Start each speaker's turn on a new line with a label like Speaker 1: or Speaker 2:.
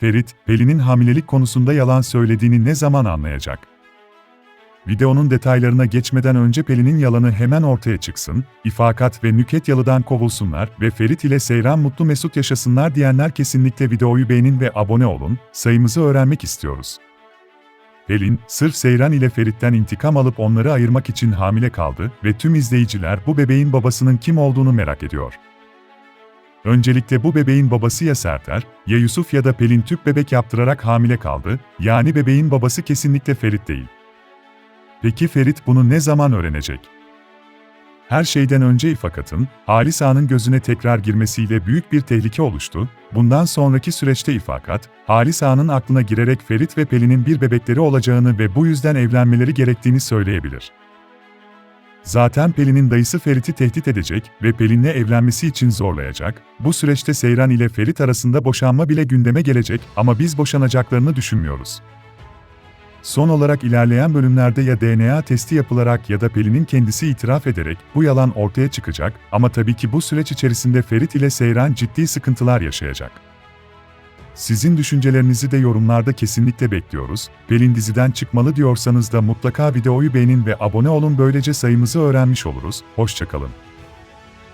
Speaker 1: Ferit, Pelin'in hamilelik konusunda yalan söylediğini ne zaman anlayacak? Videonun detaylarına geçmeden önce Pelin'in yalanı hemen ortaya çıksın, İfakat ve Nüket Yalı'dan kovulsunlar ve Ferit ile Seyran mutlu mesut yaşasınlar diyenler kesinlikle videoyu beğenin ve abone olun, sayımızı öğrenmek istiyoruz. Pelin, sırf Seyran ile Ferit'ten intikam alıp onları ayırmak için hamile kaldı ve tüm izleyiciler bu bebeğin babasının kim olduğunu merak ediyor. Öncelikle bu bebeğin babası ya Serter, ya Yusuf ya da Pelin tüp bebek yaptırarak hamile kaldı, yani bebeğin babası kesinlikle Ferit değil. Peki Ferit bunu ne zaman öğrenecek? Her şeyden önce İfakat'ın, Halis Ağa'nın gözüne tekrar girmesiyle büyük bir tehlike oluştu. Bundan sonraki süreçte İfakat, Halis Ağa'nın aklına girerek Ferit ve Pelin'in bir bebekleri olacağını ve bu yüzden evlenmeleri gerektiğini söyleyebilir. Zaten Pelin'in dayısı Ferit'i tehdit edecek ve Pelin'le evlenmesi için zorlayacak. Bu süreçte Seyran ile Ferit arasında boşanma bile gündeme gelecek ama biz boşanacaklarını düşünmüyoruz. Son olarak ilerleyen bölümlerde ya DNA testi yapılarak ya da Pelin'in kendisi itiraf ederek bu yalan ortaya çıkacak ama tabii ki bu süreç içerisinde Ferit ile Seyran ciddi sıkıntılar yaşayacak. Sizin düşüncelerinizi de yorumlarda kesinlikle bekliyoruz. Pelin diziden çıkmalı diyorsanız da mutlaka videoyu beğenin ve abone olun böylece sayımızı öğrenmiş oluruz. Hoşçakalın.